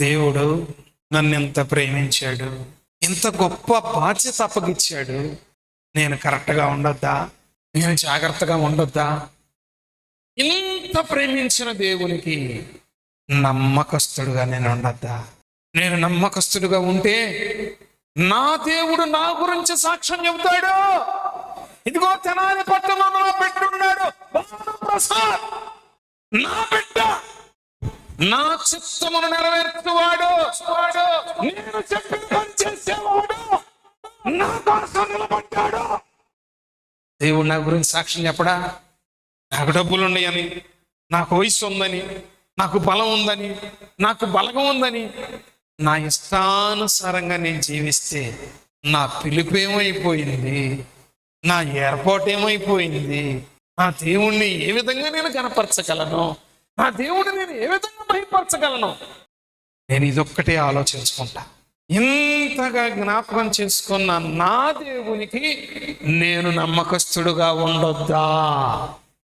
దేవుడు నన్ను ఎంత ప్రేమించాడు? ఇంత గొప్ప బాధ్యత అప్పగిచ్చాడు? నేను కరెక్ట్గా ఉండొద్దా? నేను జాగ్రత్తగా ఉండొద్దా? ఇంత ప్రేమించిన దేవునికి నమ్మకస్తుడుగా నేను ఉండొద్దా? నేను నమ్మకస్తుడుగా ఉంటే నా దేవుడు నా గురించి సాక్ష్యం చెబుతాడు. ఇదిగో తెనాలి పట్టణంలో పెట్టున్నాడు ప్రసాద్ నా బిడ్డ నా చిత్తమును నెరవేర్చువాడు. నేను చెప్పిన పని చేసేవాడు. నా కోసం నిలబడ్డాడు. దేవుడు నా గురించి సాక్ష్యం చెప్పడా? నాకు డబ్బులు ఉన్నాయని నాకు వయసు ఉందని నాకు బలం ఉందని నాకు బలగం ఉందని నా ఇష్టానుసారంగా నేను జీవిస్తే నా పిలుపేమైపోయింది? నా ఏర్పాటు ఏమైపోయింది నా దేవుణ్ణి ఏ విధంగా నేను కనపరచగలను నా దేవుడిని నేను ఏ విధంగా భయపరచగలను? నేను ఇదొక్కటే ఆలోచించుకుంటా. ఇంతగా జ్ఞాపకం చేసుకున్న నా దేవునికి నేను నమ్మకస్తుడుగా ఉండొద్దా?